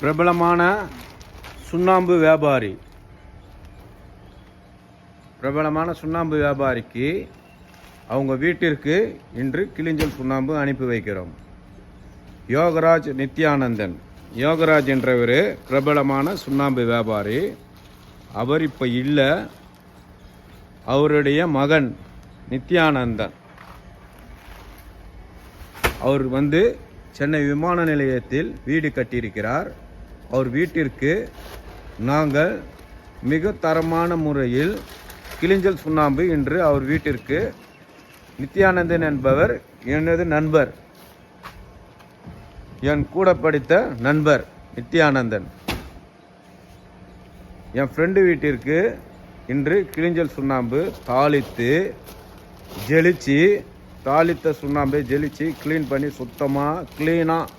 பிரபலமான சுண்ணாம்பு வியாபாரி. பிரபலமான சுண்ணாம்பு வியாபாரிக்கு அவங்க வீட்டிற்கு இன்று கிளிஞ்சல் சுண்ணாம்பு அனுப்பி வைக்கிறோம். யோகராஜ் நித்யானந்தன். யோகராஜ் என்றவர் பிரபலமான சுண்ணாம்பு வியாபாரி. அவர் இப்போ இல்லை. அவருடைய மகன் நித்யானந்தன். அவர் வந்து சென்னை விமான நிலையத்தில் வீடு கட்டியிருக்கிறார். அவர் வீட்டிற்கு நாங்கள் மிக தரமான முறையில் கிளிஞ்சல் சுண்ணாம்பு இன்று அவர் வீட்டிற்கு நித்யானந்தன் என்பவர் எனது நண்பர் என் கூட படித்த நண்பர் நித்யானந்தன். என் ஃப்ரெண்டு வீட்டிற்கு இன்று கிளிஞ்சல் சுண்ணாம்பு தாளித்து ஜெலிச்சு தாளித்த சுண்ணாம்பை ஜெலிச்சு க்ளீன் பண்ணி சுத்தமாக க்ளீனாக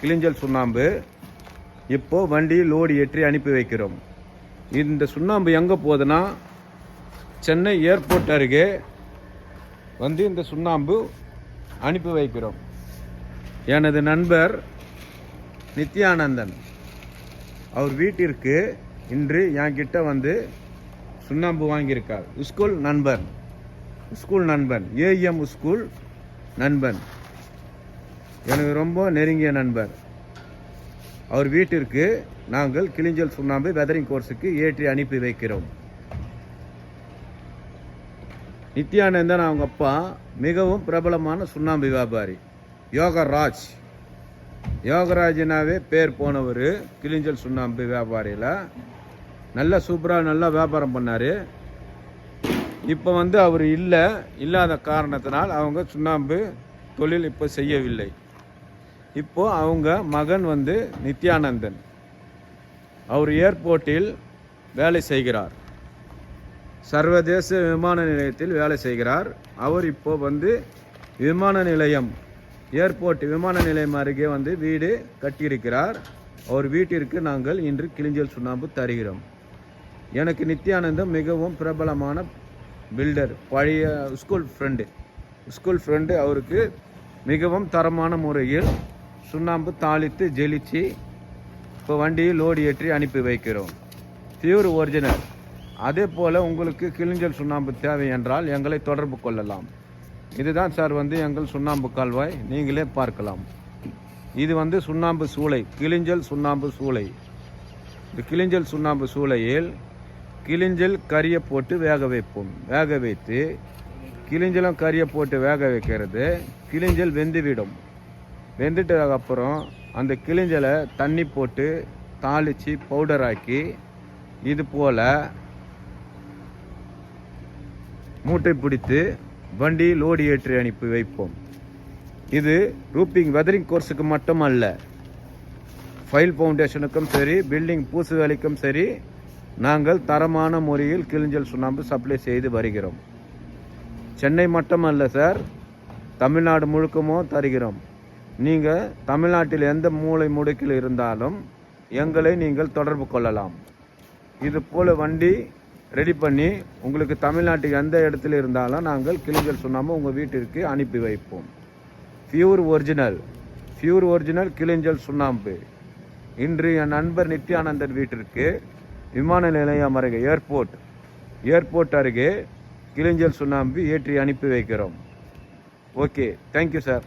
கிளிஞ்சல் சுண்ணாம்பு இப்போ வண்டி லோடு ஏற்றி அனுப்பி வைக்கிறோம். இந்த சுண்ணாம்பு எங்கே போகுதுன்னா சென்னை ஏர்போர்ட் அருகே வந்து இந்த சுண்ணாம்பு அனுப்பி வைக்கிறோம். எனது நண்பர் நித்யானந்தன் அவர் வீட்டிற்கு இன்று என்கிட்ட வந்து சுண்ணாம்பு வாங்கியிருக்கார். ஸ்கூல் நண்பன் ஸ்கூல் நண்பன் ஏஎம் ஸ்கூல் நண்பன். எனக்கு ரொம்ப நெருங்கிய நண்பர். அவர் வீட்டிற்கு நாங்கள் கிளிஞ்சல் சுண்ணாம்பு வெதரிங் கோர்ஸுக்கு ஏற்றி அனுப்பி வைக்கிறோம். நித்யானந்தன் அவங்க அப்பா. மிகவும் பிரபலமான சுண்ணாம்பு வியாபாரி. யோகராஜ். யோகராஜனாவே பேர் போனவர் கிளிஞ்சல் சுண்ணாம்பு வியாபாரியில். நல்ல சூப்பராக நல்லா வியாபாரம் பண்ணார். இப்போ வந்து அவர் இல்லை இல்லாத காரணத்தினால் அவங்க சுண்ணாம்பு தொழில் இப்போ செய்யவில்லை. இப்போது அவங்க மகன் வந்து நித்யானந்தன். அவர் ஏர்போர்ட்டில் வேலை செய்கிறார். சர்வதேச விமான நிலையத்தில் வேலை செய்கிறார். அவர் இப்போ வந்து விமான நிலையம் ஏர்போர்ட் விமான நிலையம் அருகே வந்து வீடு கட்டியிருக்கிறார். அவர் வீட்டிற்கு நாங்கள் இன்று கிளிஞ்சல் சுண்ணாம்பு தருகிறோம். எனக்கு நித்யானந்தம் மிகவும் பிரபலமான பில்டர் பழைய ஸ்கூல் ஃப்ரெண்டு ஸ்கூல் ஃப்ரெண்டு அவருக்கு மிகவும் தரமான முறையில் சுண்ணாம்பு தாளித்து ஜெலிச்சு இப்போ வண்டியில் லோடு ஏற்றி அனுப்பி வைக்கிறோம். பியூர் ஒரிஜினல் அதே போல் உங்களுக்கு கிளிஞ்சல் சுண்ணாம்பு தேவை என்றால் எங்களை தொடர்பு கொள்ளலாம். இதுதான் சார் வந்து எங்கள் சுண்ணாம்பு கால்வாய். நீங்களே பார்க்கலாம். இது வந்து சுண்ணாம்பு சூளை. கிளிஞ்சல் சுண்ணாம்பு சூளை. இந்த கிளிஞ்சல் சுண்ணாம்பு சூளையில் கிளிஞ்சல் கறியை போட்டு வேக வைப்போம். வேக வைத்து கிளிஞ்சலும் கறியை போட்டு வேக வைக்கிறது. கிளிஞ்சல் வெந்துவிடும். வெந்துட்டதுக்கு அப்புறம் அந்த கிளிஞ்சலை தண்ணி போட்டு தாளித்து பவுடர் ஆக்கி இது போல் மூட்டை பிடித்து வண்டி லோடு ஏற்றி அனுப்பி வைப்போம். இது ரூப்பிங் வெதரிங் கோர்ஸுக்கு மட்டும் அல்ல ஃபைல் ஃபவுண்டேஷனுக்கும் சரி பில்டிங் பூசு வேலைக்கும் சரி நாங்கள் தரமான முறையில் கிளிஞ்சல் சுண்ணாம்பு சப்ளை செய்து வருகிறோம். சென்னை மட்டும் அல்ல சார் தமிழ்நாடு முழுக்கமோ தருகிறோம். நீங்கள் தமிழ்நாட்டில் எந்த மூலை முடுக்கில் இருந்தாலும் எங்களை நீங்கள் தொடர்பு கொள்ளலாம். இது போல் வண்டி ரெடி பண்ணி உங்களுக்கு தமிழ்நாட்டுக்கு எந்த இடத்துல இருந்தாலும் நாங்கள் கிளிஞ்சல் சுண்ணாம்பு உங்கள் வீட்டிற்கு அனுப்பி வைப்போம். ஃபியூர் ஒரிஜினல் ஃபியூர் ஒரிஜினல் கிளிஞ்சல் சுண்ணாம்பு. இன்று என் நண்பர் நித்யானந்தன் வீட்டிற்கு விமான நிலையம் அருகே ஏர்போர்ட் ஏர்போர்ட் அருகே கிளிஞ்சல் சுண்ணாம்பு ஏற்றி அனுப்பி வைக்கிறோம். Okay thank you sir